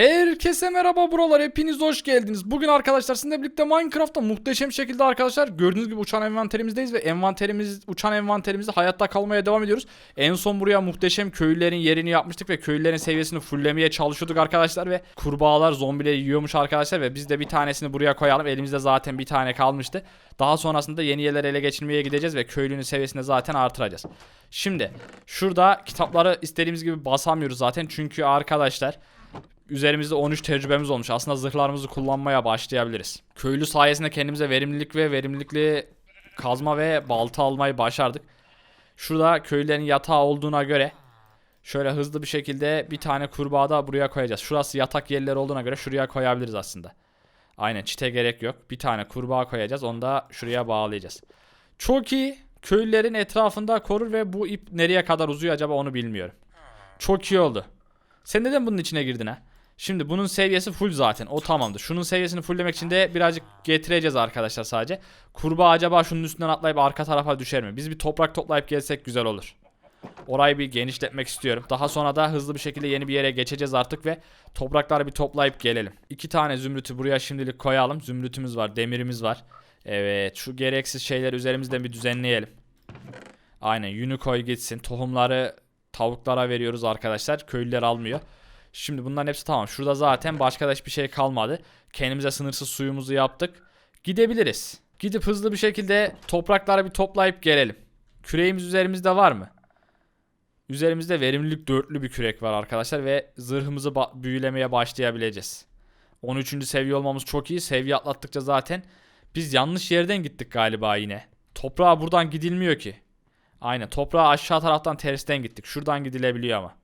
Herkese merhaba buralar hepiniz hoş geldiniz. Bugün arkadaşlar sizinle birlikte Minecraft'ta muhteşem şekilde arkadaşlar gördüğünüz gibi uçan envanterimizdeyiz ve envanterimiz uçan envanterimizde hayatta kalmaya devam ediyoruz. En son buraya muhteşem köylülerin yerini yapmıştık ve köylülerin seviyesini fulllemeye çalışıyorduk arkadaşlar ve kurbağalar zombileri yiyormuş arkadaşlar ve biz de bir tanesini buraya koyalım. Elimizde zaten bir tane kalmıştı. Daha sonrasında yeni yerleri ele geçirmeye gideceğiz ve köylünün seviyesini zaten artıracağız. Şimdi şurada kitapları istediğimiz gibi basamıyoruz zaten çünkü arkadaşlar Üzerimizde 13 tecrübemiz olmuş. Aslında zırhlarımızı kullanmaya başlayabiliriz. Köylü sayesinde kendimize verimlilik ve verimlilikli kazma ve balta almayı başardık. Şurada köylülerin yatağı olduğuna göre şöyle hızlı bir şekilde bir tane kurbağa da buraya koyacağız. Şurası yatak yerleri olduğuna göre şuraya koyabiliriz aslında. Aynen çite gerek yok. Bir tane kurbağa koyacağız. Onu da şuraya bağlayacağız. Çok iyi. Köylülerin etrafında korur ve bu ip nereye kadar uzuyor acaba onu bilmiyorum. Çok iyi oldu. Sen neden bunun içine girdin ha? Şimdi bunun seviyesi full zaten. O tamamdır. Şunun seviyesini fulllemek için de birazcık getireceğiz arkadaşlar sadece. Kurbağa acaba şunun üstünden atlayıp arka tarafa düşer mi? Biz bir toprak toplayıp gelsek güzel olur. Orayı bir genişletmek istiyorum. Daha sonra da hızlı bir şekilde yeni bir yere geçeceğiz artık ve toprakları bir toplayıp gelelim. İki tane zümrütü buraya şimdilik koyalım. Zümrütümüz var, demirimiz var. Evet, şu gereksiz şeyleri üzerimizden bir düzenleyelim. Aynen, yünü koy gitsin. Tohumları tavuklara veriyoruz arkadaşlar. Köylüler almıyor. Şimdi bunların hepsi tamam. Şurada zaten başka da hiçbir şey kalmadı. Kendimize sınırsız suyumuzu yaptık. Gidebiliriz. Gidip hızlı bir şekilde toprakları bir toplayıp gelelim. Küreğimiz üzerimizde var mı? Üzerimizde verimlilik dörtlü bir kürek var arkadaşlar ve zırhımızı büyülemeye başlayabileceğiz. 13. seviye olmamız çok iyi. Seviye atlattıkça zaten biz yanlış yerden gittik galiba yine. Toprağa buradan gidilmiyor ki. Aynen toprağa aşağı taraftan tersten gittik. Şuradan gidilebiliyor ama.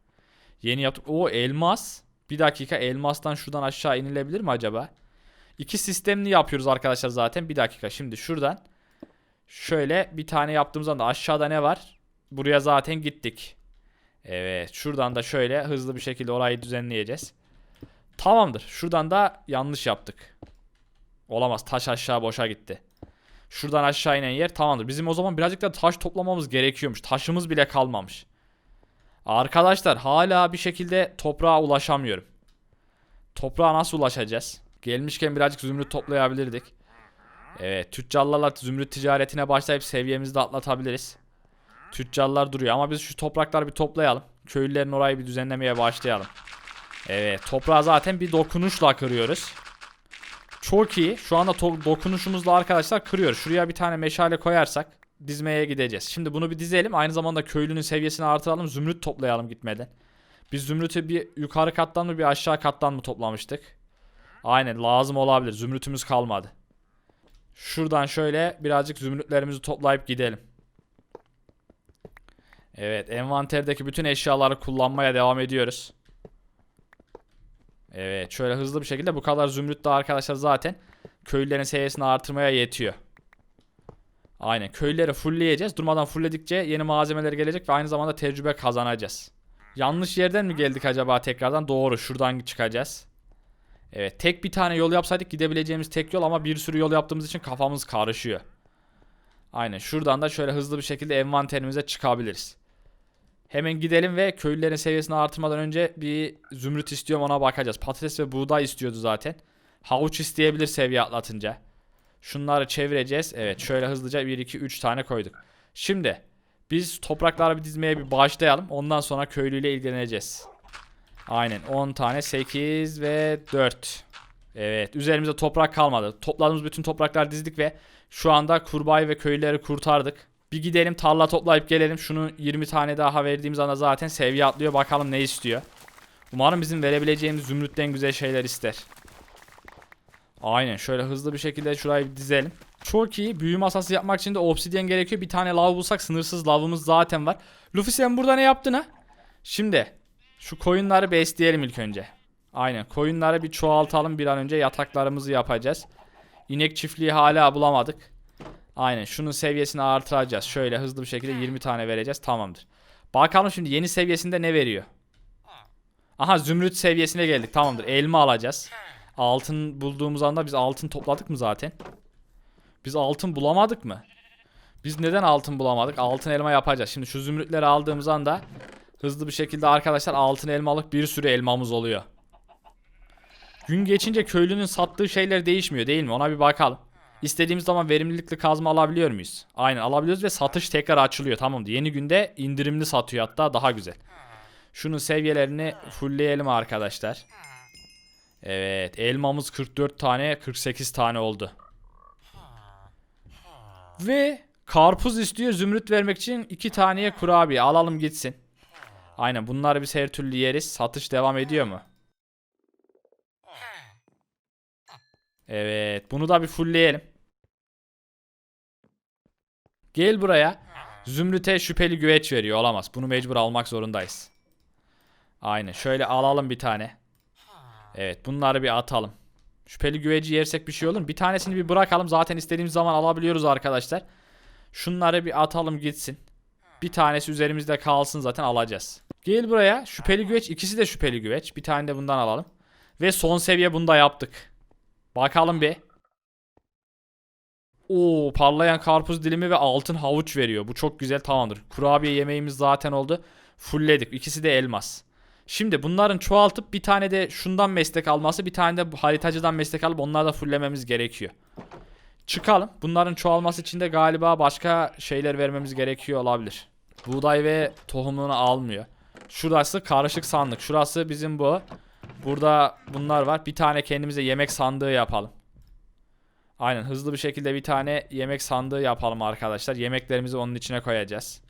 Yeni yaptık. O elmas. Bir dakika elmastan şuradan aşağı inilebilir mi acaba? İki sistemli yapıyoruz arkadaşlar zaten. Bir dakika şimdi şuradan. Şöyle bir tane yaptığımız anda aşağıda ne var? Buraya zaten gittik. Evet şuradan da şöyle hızlı bir şekilde orayı düzenleyeceğiz. Tamamdır. Şuradan da yanlış yaptık. Olamaz taş aşağı boşa gitti. Şuradan aşağı inen yer tamamdır. Bizim o zaman birazcık da taş toplamamız gerekiyormuş. Taşımız bile kalmamış. Arkadaşlar hala bir şekilde toprağa ulaşamıyorum. Toprağa nasıl ulaşacağız? Gelmişken birazcık zümrüt toplayabilirdik. Evet tüccarlarla zümrüt ticaretine başlayıp seviyemizi de atlatabiliriz. Tüccarlar duruyor ama biz şu toprakları bir toplayalım. Köylülerin orayı bir düzenlemeye başlayalım. Evet toprağı zaten bir dokunuşla kırıyoruz. Çok iyi. Şu anda dokunuşumuzla arkadaşlar kırıyoruz. Şuraya bir tane meşale koyarsak dizmeye gideceğiz. Şimdi bunu bir dizelim. Aynı zamanda köylünün seviyesini artıralım. Zümrüt toplayalım gitmeden. Biz zümrütü bir yukarı kattan mı bir aşağı kattan mı toplamıştık? Aynen lazım olabilir. Zümrütümüz kalmadı. Şuradan şöyle birazcık zümrütlerimizi toplayıp gidelim. Evet envanterdeki bütün eşyaları kullanmaya devam ediyoruz. Evet şöyle hızlı bir şekilde bu kadar zümrüt de arkadaşlar zaten köylülerin seviyesini artırmaya yetiyor. Aynen köylüleri fullleyeceğiz. Durmadan fullledikçe yeni malzemeler gelecek ve aynı zamanda tecrübe kazanacağız. Yanlış yerden mi geldik acaba tekrardan? Doğru şuradan çıkacağız. Evet tek bir tane yol yapsaydık gidebileceğimiz tek yol ama bir sürü yol yaptığımız için kafamız karışıyor. Aynen şuradan da şöyle hızlı bir şekilde envanterimize çıkabiliriz. Hemen gidelim ve köylülerin seviyesini artırmadan önce bir zümrüt istiyorum ona bakacağız. Patates ve buğday istiyordu zaten. Havuç isteyebilir seviye atlatınca. Şunları çevireceğiz. Evet şöyle hızlıca 1 2 3 tane koyduk. Şimdi biz toprakları bir dizmeye bir başlayalım. Ondan sonra köylüyle ilgileneceğiz. Aynen 10 tane 8 ve 4. Evet üzerimizde toprak kalmadı. Topladığımız bütün topraklar dizdik ve şu anda kurbağayı ve köylüleri kurtardık. Bir gidelim tarla toplayıp gelelim. Şunu 20 tane daha verdiğimiz anda zaten seviye atlıyor. Bakalım ne istiyor. Umarım bizim verebileceğimiz zümrütten güzel şeyler ister. Aynen şöyle hızlı bir şekilde şurayı bir dizelim. Çok iyi. Büyü masası yapmak için de obsidyen gerekiyor. Bir tane lav bulsak sınırsız lavımız zaten var. Luffy sen burada ne yaptın ha? Şimdi şu koyunları besleyelim ilk önce. Aynen koyunları bir çoğaltalım bir an önce yataklarımızı yapacağız. İnek çiftliği hala bulamadık. Aynen şunun seviyesini artıracağız. Şöyle hızlı bir şekilde 20 tane vereceğiz. Tamamdır. Bakalım şimdi yeni seviyesinde ne veriyor? Aha zümrüt seviyesine geldik. Tamamdır. Elma alacağız. Altın bulduğumuz anda biz altın topladık mı zaten? Biz altın bulamadık mı? Biz neden altın bulamadık? Altın elma yapacağız. Şimdi şu zümrütleri aldığımız anda hızlı bir şekilde arkadaşlar altın elmalık bir sürü elmamız oluyor. Gün geçince köylünün sattığı şeyler değişmiyor değil mi? Ona bir bakalım. İstediğimiz zaman verimlilikli kazma alabiliyor muyuz? Aynen alabiliyoruz ve satış tekrar açılıyor. Tamamdır. Yeni günde indirimli satıyor hatta daha güzel. Şunun seviyelerini fullleyelim arkadaşlar. Evet elmamız 44 tane 48 tane oldu. Ve karpuz istiyor zümrüt vermek için 2 taneye kurabiye alalım gitsin. Aynen bunları biz her türlü yeriz. Satış devam ediyor mu? Evet bunu da bir fullleyelim. Gel buraya. Zümrüt'e şüpheli güveç veriyor olamaz. Bunu mecbur almak zorundayız. Aynen şöyle alalım bir tane. Evet bunları bir atalım. Şüpheli güveci yersek bir şey olur mu? Bir tanesini bir bırakalım. Zaten istediğimiz zaman alabiliyoruz arkadaşlar. Şunları bir atalım gitsin. Bir tanesi üzerimizde kalsın zaten alacağız. Gel buraya. Şüpheli güveç. ikisi de şüpheli güveç. Bir tane de bundan alalım. Ve son seviye bunu da yaptık. Bakalım bir. Oo parlayan karpuz dilimi ve altın havuç veriyor. Bu çok güzel tamamdır. Kurabiye yemeğimiz zaten oldu. Fullledik. İkisi de elmas. Şimdi bunların çoğaltıp bir tane de şundan meslek alması bir tane de haritacıdan meslek alıp onları da fulllememiz gerekiyor. Çıkalım. Bunların çoğalması için de galiba başka şeyler vermemiz gerekiyor olabilir. Buğday ve tohumunu almıyor. Şurası karışık sandık. Şurası bizim bu. Burada bunlar var. Bir tane kendimize yemek sandığı yapalım. Aynen hızlı bir şekilde bir tane yemek sandığı yapalım arkadaşlar. Yemeklerimizi onun içine koyacağız.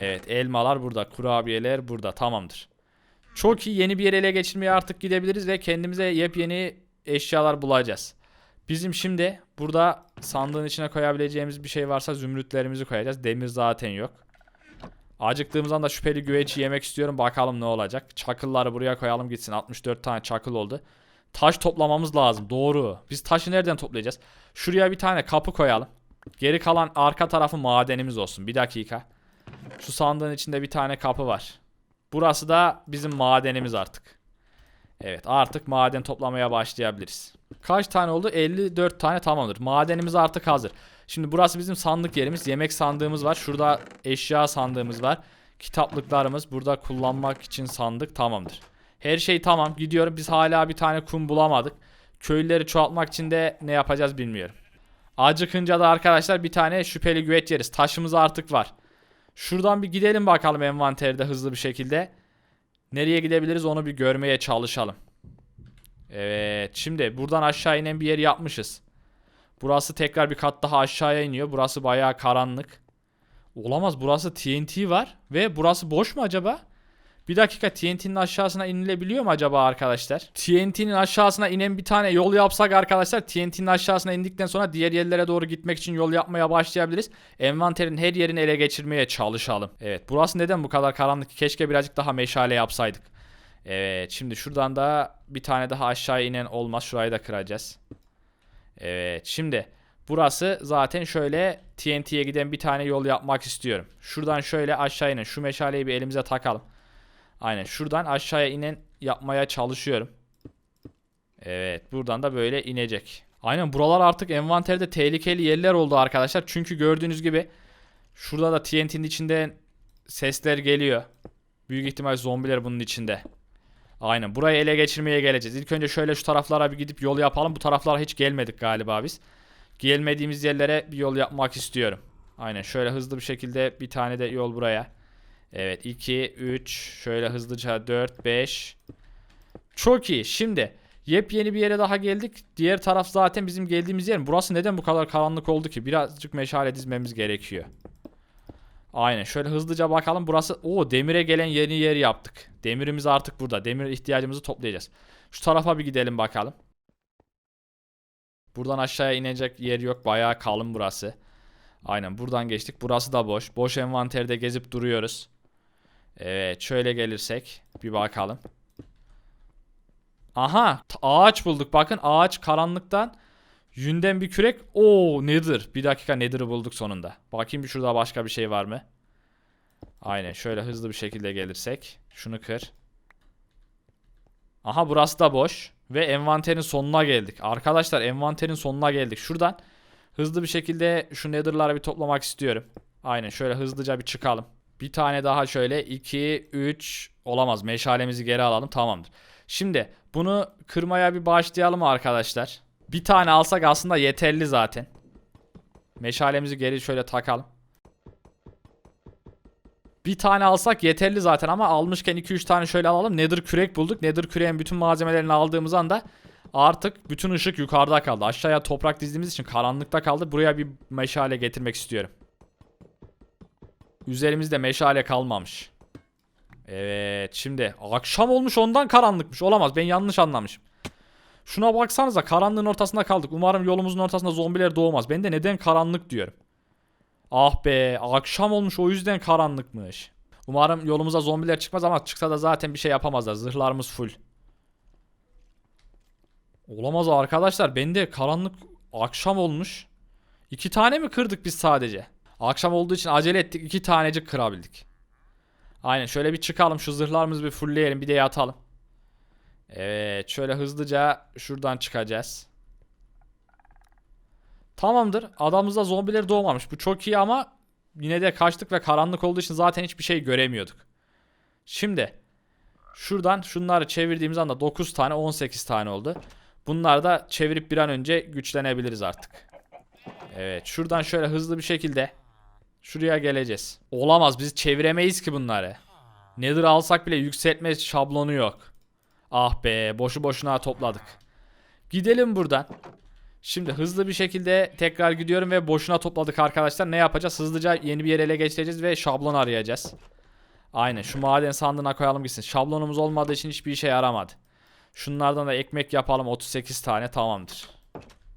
Evet elmalar burada. Kurabiyeler burada. Tamamdır. Çok iyi yeni bir yere ele geçirmeye artık gidebiliriz ve kendimize yepyeni eşyalar bulacağız. Bizim şimdi burada sandığın içine koyabileceğimiz bir şey varsa zümrütlerimizi koyacağız. Demir zaten yok. Acıktığımız anda şüpheli güveci yemek istiyorum. Bakalım ne olacak. Çakılları buraya koyalım gitsin. 64 tane çakıl oldu. Taş toplamamız lazım. Doğru. Biz taşı nereden toplayacağız? Şuraya bir tane kapı koyalım. Geri kalan arka tarafı madenimiz olsun. Bir dakika. Şu sandığın içinde bir tane kapı var. Burası da bizim madenimiz artık. Evet artık maden toplamaya başlayabiliriz. Kaç tane oldu? 54 tane tamamdır. Madenimiz artık hazır. Şimdi burası bizim sandık yerimiz. Yemek sandığımız var. Şurada eşya sandığımız var. Kitaplıklarımız burada kullanmak için sandık tamamdır. Her şey tamam. Gidiyorum. Biz hala bir tane kum bulamadık. Köylüleri çoğaltmak için de ne yapacağız bilmiyorum. Acıkınca da arkadaşlar bir tane şüpheli güveç yeriz. Taşımız artık var. Şuradan bir gidelim bakalım envanterde hızlı bir şekilde. Nereye gidebiliriz onu bir görmeye çalışalım. Evet şimdi buradan aşağı inen bir yer yapmışız. Burası tekrar bir kat daha aşağıya iniyor. Burası bayağı karanlık. Olamaz burası TNT var ve burası boş mu acaba? Bir dakika TNT'nin aşağısına inilebiliyor mu acaba arkadaşlar? TNT'nin aşağısına inen bir tane yol yapsak arkadaşlar TNT'nin aşağısına indikten sonra diğer yerlere doğru gitmek için yol yapmaya başlayabiliriz. Envanterin her yerini ele geçirmeye çalışalım. Evet burası neden bu kadar karanlık? Keşke birazcık daha meşale yapsaydık. Evet şimdi şuradan da bir tane daha aşağı inen olmaz. Şurayı da kıracağız. Evet şimdi burası zaten şöyle TNT'ye giden bir tane yol yapmak istiyorum. Şuradan şöyle aşağı inen şu meşaleyi bir elimize takalım. Aynen şuradan aşağıya inen yapmaya çalışıyorum. Evet buradan da böyle inecek. Aynen buralar artık envanterde tehlikeli yerler oldu arkadaşlar. Çünkü gördüğünüz gibi şurada da TNT'nin içinde sesler geliyor. Büyük ihtimal zombiler bunun içinde. Aynen burayı ele geçirmeye geleceğiz. İlk önce şöyle şu taraflara bir gidip yol yapalım. Bu taraflara hiç gelmedik galiba biz. Gelmediğimiz yerlere bir yol yapmak istiyorum. Aynen şöyle hızlı bir şekilde bir tane de yol buraya. Evet 2, 3, şöyle hızlıca 4, 5. Çok iyi. Şimdi yepyeni bir yere daha geldik. Diğer taraf zaten bizim geldiğimiz yer. Burası neden bu kadar karanlık oldu ki? Birazcık meşale dizmemiz gerekiyor. Aynen şöyle hızlıca bakalım. Burası o demire gelen yeni yer yaptık. Demirimiz artık burada. Demir ihtiyacımızı toplayacağız. Şu tarafa bir gidelim bakalım. Buradan aşağıya inecek yer yok. Bayağı kalın burası. Aynen buradan geçtik. Burası da boş. Boş envanterde gezip duruyoruz. Evet şöyle gelirsek bir bakalım. Aha ağaç bulduk. Bakın ağaç karanlıktan yünden bir kürek. Oo nedir? Bir dakika nedir'i bulduk sonunda. Bakayım bir şurada başka bir şey var mı? Aynen şöyle hızlı bir şekilde gelirsek. Şunu kır. Aha burası da boş. Ve envanterin sonuna geldik. Arkadaşlar envanterin sonuna geldik. Şuradan hızlı bir şekilde şu nether'ları bir toplamak istiyorum. Aynen şöyle hızlıca bir çıkalım. Bir tane daha şöyle 2 3 olamaz. Meşalemizi geri alalım. Tamamdır. Şimdi bunu kırmaya bir başlayalım arkadaşlar. Bir tane alsak aslında yeterli zaten. Meşalemizi geri şöyle takalım. Bir tane alsak yeterli zaten ama almışken 2-3 tane şöyle alalım. Nether kürek bulduk. Nether küreğin bütün malzemelerini aldığımız anda artık bütün ışık yukarıda kaldı. Aşağıya toprak dizdiğimiz için karanlıkta kaldı. Buraya bir meşale getirmek istiyorum. Üzerimizde meşale kalmamış. Evet şimdi akşam olmuş ondan karanlıkmış. Olamaz ben yanlış anlamışım. Şuna baksanıza karanlığın ortasında kaldık. Umarım yolumuzun ortasında zombiler doğmaz. Ben de neden karanlık diyorum. Ah be akşam olmuş o yüzden karanlıkmış. Umarım yolumuza zombiler çıkmaz ama çıksa da zaten bir şey yapamazlar. Zırhlarımız full. Olamaz arkadaşlar. Bende karanlık akşam olmuş. İki tane mi kırdık biz sadece? Akşam olduğu için acele ettik. iki tanecik kırabildik. Aynen şöyle bir çıkalım. Şu zırhlarımızı bir fullleyelim. Bir de yatalım. Evet şöyle hızlıca şuradan çıkacağız. Tamamdır. Adamızda zombiler doğmamış. Bu çok iyi ama yine de kaçtık ve karanlık olduğu için zaten hiçbir şey göremiyorduk. Şimdi şuradan şunları çevirdiğimiz anda 9 tane 18 tane oldu. Bunlar da çevirip bir an önce güçlenebiliriz artık. Evet şuradan şöyle hızlı bir şekilde şuraya geleceğiz. Olamaz biz çeviremeyiz ki bunları. Nether alsak bile yükseltme şablonu yok. Ah be boşu boşuna topladık. Gidelim buradan. Şimdi hızlı bir şekilde tekrar gidiyorum ve boşuna topladık arkadaşlar. Ne yapacağız? Hızlıca yeni bir yer ele geçireceğiz ve şablon arayacağız. Aynen şu maden sandığına koyalım gitsin. Şablonumuz olmadığı için hiçbir işe yaramadı. Şunlardan da ekmek yapalım 38 tane tamamdır.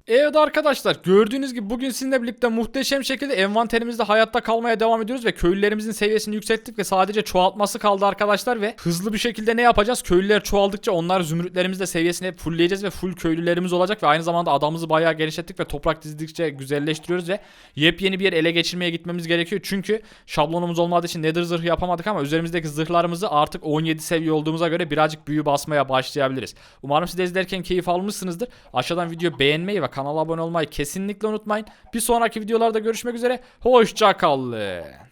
Evet arkadaşlar gördüğünüz gibi bugün sizinle birlikte muhteşem şekilde envanterimizde hayatta kalmaya devam ediyoruz ve köylülerimizin seviyesini yükselttik ve sadece çoğaltması kaldı arkadaşlar ve hızlı bir şekilde ne yapacağız? Köylüler çoğaldıkça onlar zümrütlerimizi de seviyesini hep fullleyeceğiz ve full köylülerimiz olacak ve aynı zamanda adamımızı bayağı genişlettik ve toprak dizdikçe güzelleştiriyoruz ve yepyeni bir yer ele geçirmeye gitmemiz gerekiyor. Çünkü şablonumuz olmadığı için nether zırhı yapamadık ama üzerimizdeki zırhlarımızı artık 17 seviye olduğumuza göre birazcık büyü basmaya başlayabiliriz. Umarım siz de izlerken keyif almışsınızdır. Aşağıdan video beğenmeyi ve kanala abone olmayı kesinlikle unutmayın. Bir sonraki videolarda görüşmek üzere. Hoşça kalın.